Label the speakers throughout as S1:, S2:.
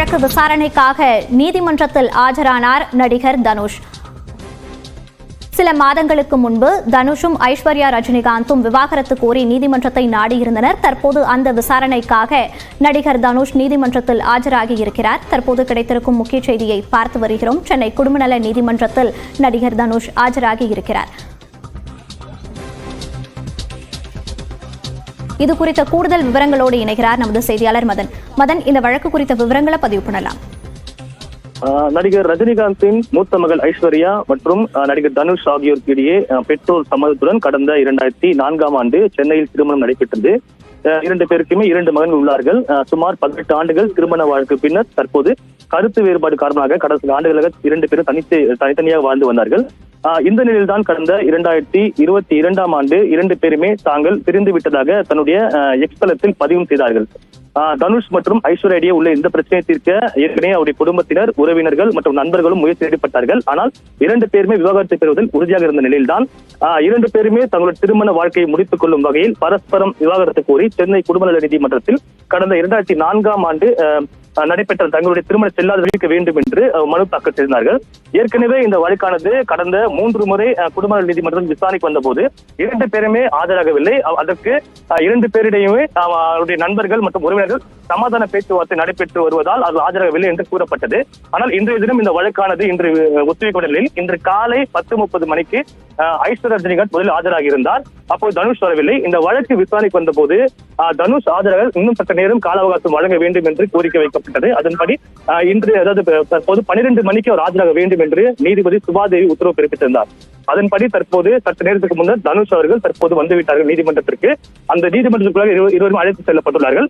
S1: வழக்கு விசாரணைக்காக நீதிமன்றத்தில் ஆஜரானார் நடிகர் தனுஷ். சில மாதங்களுக்கு முன்பு தனுஷும் ஐஸ்வர்யா ரஜினிகாந்தும் விவாகரத்து கோரி நீதிமன்றத்தை நாடியிருந்தனர். தற்போது அந்த விசாரணைக்காக நடிகர் தனுஷ் நீதிமன்றத்தில் ஆஜராகி இருக்கிறார் தற்போது கிடைத்திருக்கும் முக்கிய செய்தியை பார்த்து வருகிறோம். சென்னை குடும்பநல நீதிமன்றத்தில் நடிகர் தனுஷ் ஆஜராகி இருக்கிறார் இது குறித்த கூடுதல் விவரங்களோடு இணைகிறார் நமது செய்தியாளர் மதன். மதன் இந்த வழக்கு குறித்த விவரங்களை பதிவு பண்ணலாம்.
S2: நடிகர் ரஜினிகாந்தின் மூத்த மகள் ஐஸ்வர்யா மற்றும் நடிகர் தனுஷ் ஆகியோருக்கு இடையே பெற்றோர் சம்மதத்துடன் கடந்த இரண்டாயிரத்தி நான்காம் ஆண்டு சென்னையில் திருமணம் நடைபெற்றது. ஆஹ் இரண்டு பேருக்குமே இரண்டு மகன்கள் உள்ளார்கள். சுமார் பதினெட்டு ஆண்டுகள் திருமண வாழ்க்கை பின்னர் தற்போது கருத்து வேறுபாடு காரணமாக கடந்த சில ஆண்டுகளாக இரண்டு பேரும் தனித்து தனித்தனியாக வாழ்ந்து வந்தார்கள். ஆஹ் இந்த நிலையில்தான் கடந்த இரண்டாயிரத்தி இருபத்தி இரண்டாம் ஆண்டு இரண்டு பேருமே தாங்கள் பிரிந்து விட்டதாக தன்னுடைய எக்ஸ் தளத்தில் பதிவும் செய்தார்கள். தனுஷ் மற்றும் ஐஸ்வர்யா உள்ள இந்த பிரச்சனையை தீர்க்க ஏற்கனவே அவருடைய குடும்பத்தினர் உறவினர்கள் மற்றும் நண்பர்களும் முயற்சி ஈடுபட்டார்கள் ஆனால் இரண்டு பேருமே விவாகரத்தை பெறுவதில் உறுதியாக இருந்த நிலையில்தான் ஆஹ் இரண்டு பேருமே தங்களுடைய திருமண வாழ்க்கையை முடித்துக் கொள்ளும் வகையில் பரஸ்பரம் விவாகரத்து கோரி சென்னை குடும்ப நல நீதிமன்றத்தில் கடந்த இரண்டாயிரத்தி நான்காம் ஆண்டு அஹ் நடைபெற்ற தங்களுடைய திருமண செல்லாத வைக்க வேண்டும் என்று மனு தாக்கல் செய்திருந்தார்கள் ஏற்கனவே இந்த வழக்கானது கடந்த மூன்று முறை குடும்ப நீதிமன்றம் விசாரணைக்கு வந்தபோது இரண்டு பேருமே ஆஜராகவில்லை. அதற்கு இரண்டு பேரிடையுமே அவருடைய நண்பர்கள் மற்றும் உறவினர்கள் சமாதான பேச்சுவார்த்தை நடைபெற்று வருவதால் அது ஆஜராகவில்லை என்று கூறப்பட்டது. ஆனால் இன்றைய தினம் இந்த வழக்கானது இன்று அஹ், ஒத்திவைக்கப்பட்ட நிலையில் இன்று காலை பத்து முப்பது மணிக்கு ஐஸ்வர் ரஜினிகாந்த் முதலில் ஆஜராகி இருந்தார். அப்போது தனுஷ் வரவில்லை. இந்த வழக்கு விசாரணைக்கு வந்தபோது போது தனுஷ் ஆஜராக இன்னும் சற்று நேரம் கால அவகாசம் வழங்க வேண்டும் என்று கோரிக்கை வைக்கப்பட்டது. அதன்படி இன்று அதாவது தற்போது பனிரெண்டு மணிக்கு அவர் ஆஜராக வேண்டும் என்று நீதிபதி சுபாதேவி உத்தரவு பிறப்பித்திருந்தார். அதன்படி தற்போது சற்று நேரத்துக்கு முன்னர் தனுஷ் அவர்கள் தற்போது வந்துவிட்டார்கள் நீதிமன்றத்திற்கு. அந்த நீதிமன்றத்துக்குள்ளாக இருவரும் அழைத்து செல்லப்பட்டுள்ளார்கள்.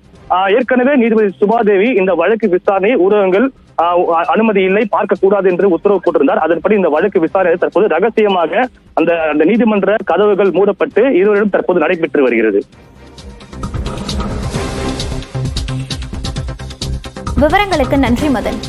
S2: ஏற்கனவே நீதிபதி சுபாதேவி இந்த வழக்கு விசாரணை ஊடகங்கள் அனுமதி இல்லை பார்க்க கூடாது என்று உத்தரவு போட்டிருந்தார். அதன்படி இந்த வழக்கு விசாரணை தற்போது ரகசியமாக அந்த அந்த நீதிமன்ற கதவுகள் மூடப்பட்டு இருவரிடம் தற்போது நடைபெற்று வருகிறது.
S1: விவரங்களுக்கு நன்றி மதன்.